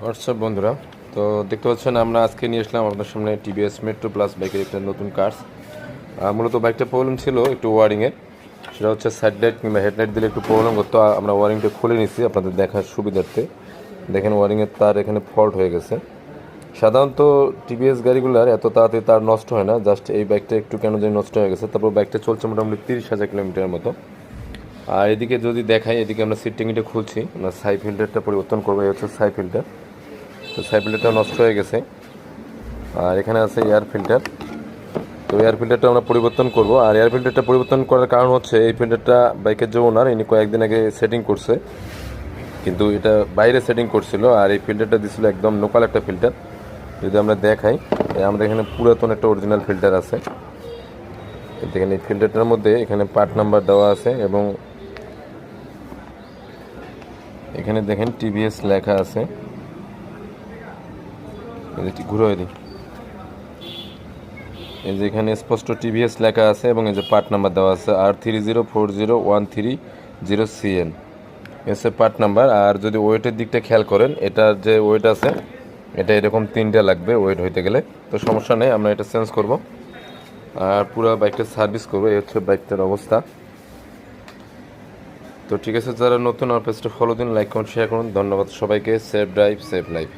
WhatsApp বন্ধুরা? তো দেখতে পাচ্ছেন, আমরা আজকে নিয়ে আসলাম আপনার সামনে টিভিএস মেট্রো প্লাস বাইকের একটা নতুন কার্স মূলত বাইকটা প্রবলেম ছিল একটু ওয়ারিংয়ের সেটা হচ্ছে সাইড লাইট কিংবা হেডলাইট দিলে একটু প্রবলেম করতো। আমরা ওয়ারিংটা খুলে নিছি আপনাদের দেখার সুবিধার্থে। দেখেন ওয়ারিংয়ের তার এখানে ফল্ট হয়ে গেছে। সাধারণত টিভিএস গাড়িগুলোর এত তাড়াতাড়ি তার নষ্ট হয় না জাস্ট এই বাইকটা একটু কেন জানি নষ্ট হয়ে গেছে। তারপর বাইকটা চলছে মোটামুটি তিরিশ হাজার কিলোমিটারের মতো। আর এদিকে যদি দেখাই, এদিকে আমরা সিট টিঙ্গিটা খুলছি। আমরা সাই ফিল্টারটা পরিবর্তন করব, এই হচ্ছে সাই ফিল্টার তো সাই ফিল্টারটা নষ্ট হয়ে গেছে। আর এখানে আছে এয়ার ফিল্টার তো এয়ার ফিল্টারটা আমরা পরিবর্তন করব। আর এয়ার ফিল্টারটা পরিবর্তন করার কারণ হচ্ছে, এই ফিল্টারটা বাইকের যে ওনার ইনি কয়েকদিন আগে সেটিং করছে। কিন্তু এটা বাইরে সেটিং করছিল আর এই ফিল্টারটা দিছিল একদম লোকাল একটা ফিল্টার যদি আমরা দেখাই আমাদের এখানে পুরাতন একটা অরিজিনাল ফিল্টার আছে। এই দেখেন, এই ফিল্টারটার মধ্যে এখানে পার্ট নাম্বার দেওয়া আছে এবং এখানে দেখেন টিভিএস লেখা আছে। ঘুরে দিই। এই যে এখানে স্পষ্ট টিভিএস লেখা আছে এবং এই যে পার্ট নাম্বার দেওয়া আছে আর three zero four zero one three zero CN এসে পার্ট নাম্বার, আর যদি ওয়েটের দিকটা খেয়াল করেন, এটার যে ওয়েট আছে, এটা এরকম তিনটা লাগবে ওয়েট হইতে গেলে। তো সমস্যা নেই, আমরা এটা চেঞ্জ করব। আর পুরো বাইকটা সার্ভিস করব, এই হচ্ছে বাইকটার অবস্থা। তো ঠিক আছে, যারা নতুন আমার পেজটা ফলো দিন লাইক করুন শেয়ার করুন। ধন্যবাদ সবাইকে সেফ ড্রাইভ সেফ লাইফ